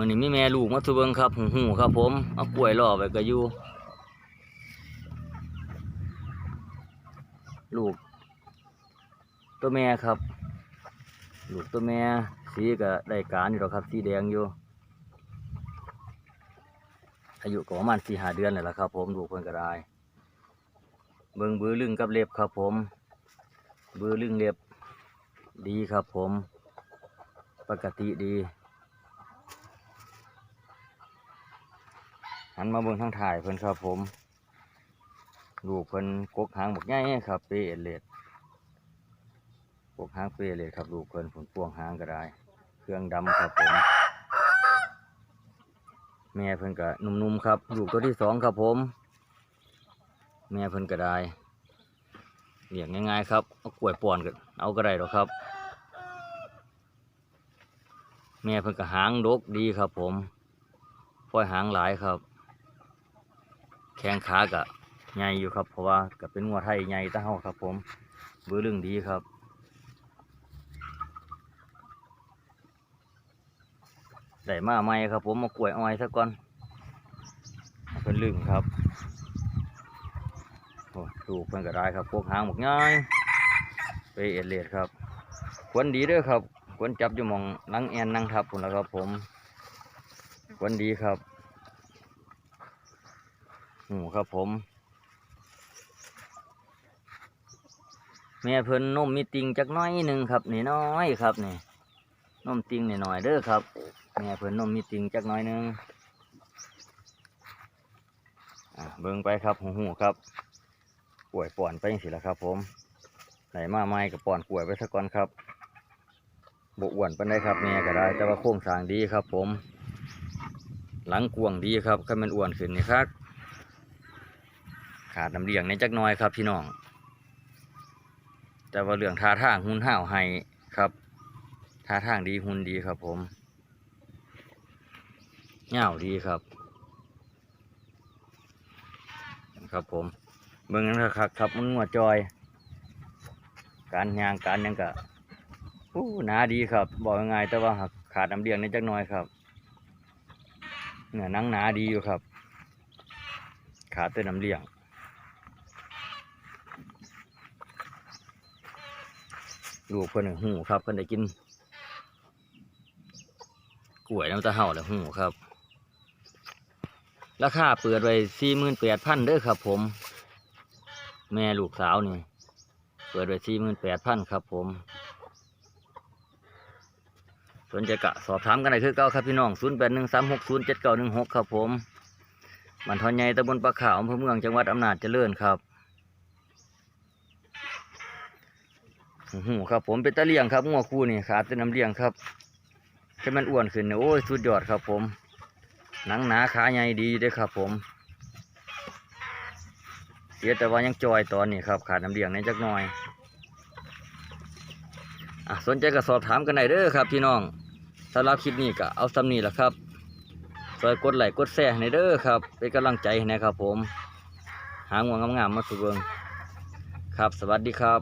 มื้อนี้มีแม่ลูกมาสู่เบิงครับหูหูครับผมเอากล้วยล่อไว้ก็อยู่ลูก ตัวแม่ครับ ลูกตัวแม่สีก็ได้การอยู่หรอกครับสีแดงอยู่อายุก็ประมาณสี่หาเดือนเลยละครับ ผมลูกเพิ่นก็ได้เบิ่งบือลึงกับเล็บครับ ผม บือลึงเล็บดีครับ ผม ปกติดี หันมาเบิ่งทางถ่ายเพิ่นครับผมลูเพิ่นกกหางบักใหญ่ครับเปเอเลดกกหางเปเอเลดครับลูเพิ่นผลพวงหางก็ได้ เครื่องดำครับผมแม่เพิ่นก็นุ่มๆครับลูกตัวที่สองครับผม แม่เพิ่นก็ได้เลี้ยงง่ายๆครับเอากล้วยป้อนกันเอาก็ได้หรอกครับ แม่เพิ่นก็หางดกดีครับผมปล่อยหางหลายครับ แข้งขากะใหญ่อยู่ครับ เพราะว่าก็เป็นงัวไทยใหญ่ตะเฮาครับ ผมเบือเรื่องดีครับได้มาใหม่ครับ ผมมากล้วยอ้อยซะก่อนเป็นลึงครับโอ้ดูกเพิ่นก็ได้ครับพวกหางหมกง่ายไปเอดเลดครับควรดีด้อครับควรจับอยู่มองหลังแอนนั่งทับผมแล้วครับผมควรดีครับ หูครับผม แม่เพิ่นนมมีติงจักน้อยหนึ่งครับนี่น้อยครับนี่นมติงนี่หน่อยๆเด้อครับแม่เพิ่นนมมีติงจักน้อยหนึงอะเบิ่งไปครับหูหูครับกล้วยป่อนไปจังสิละครับ ผมไหนมาไม้กับป่อนกล้วยไปสักก่อนครับบอ้วนปานใดครับแม่ก็ได้ แต่ว่าโครงสางดีครับ ผม หลังกวงดีครับคันมันอ้วนขึ้นนี่ครับ ขาดน้ำเลี้ยงในจักน้อยครับพี่น้อง แต่ว่าเรื่องท่าทางหุ่นห้าวให้ครับท่าทางดีหุ่นดีครับผมเง่าดีครับ ครับผมเบิ่งนั้นครับครับมันงัวจอย การยางการยังกะอู้หนาดีครับ บอกยังไงแต่ว่าขาดน้ำเลี้ยงในจักน้อยครับเนื้อนังหนาดีอยู่ครับ ขาดแต่น้ำเลี้ยง ลูกเพิ่นน่ะหูครับเพิ่นได้กินกล้วยน้ำตาเห่าแล้วหูครับ ราคาเปิดไว้สี่หมื่นแปดพันเด้อครับ ผม แม่ลูกสาวนี่เปิดไว้สี่หมื่นแปดพันครับผมสนใจกะสอบถามกันได้คือเก้าครับพี่น้องศูนย์แปดหนึ่งสามหกศูนย์เจ็ดเก้าหนึ่งหกครับผมมันทอนใหญ่ตำบลปลาขาวอำเภอเมืองจังหวัดอำนาจเจริญครับ โอ้โหครับผมเป็นตะเลียงครับงัวคู่นี่ขาดแต่น้ำเลี้ยงครับให้มันอ้วนขึ้นเนี่ยโอ้ยสุดยอดครับผม หนังหนาขาใหญ่ดีด้อครับผม เสียแต่ว่ายังจอยตอนนี้ครับ ขาดน้ำเลี้ยงในจักหน่อยอะสนใจก็สอบถามกันได้เด้อครับพี่น้องสำหรับคลิปนี้ก็เอาซ้ำนี่แหละครับซอยกดไลค์กดแชร์ให้เด้อครับเป็นกำลังใจให้นะครับผม หางวงงามๆมาสู่เบิงครับ สวัสดีครับ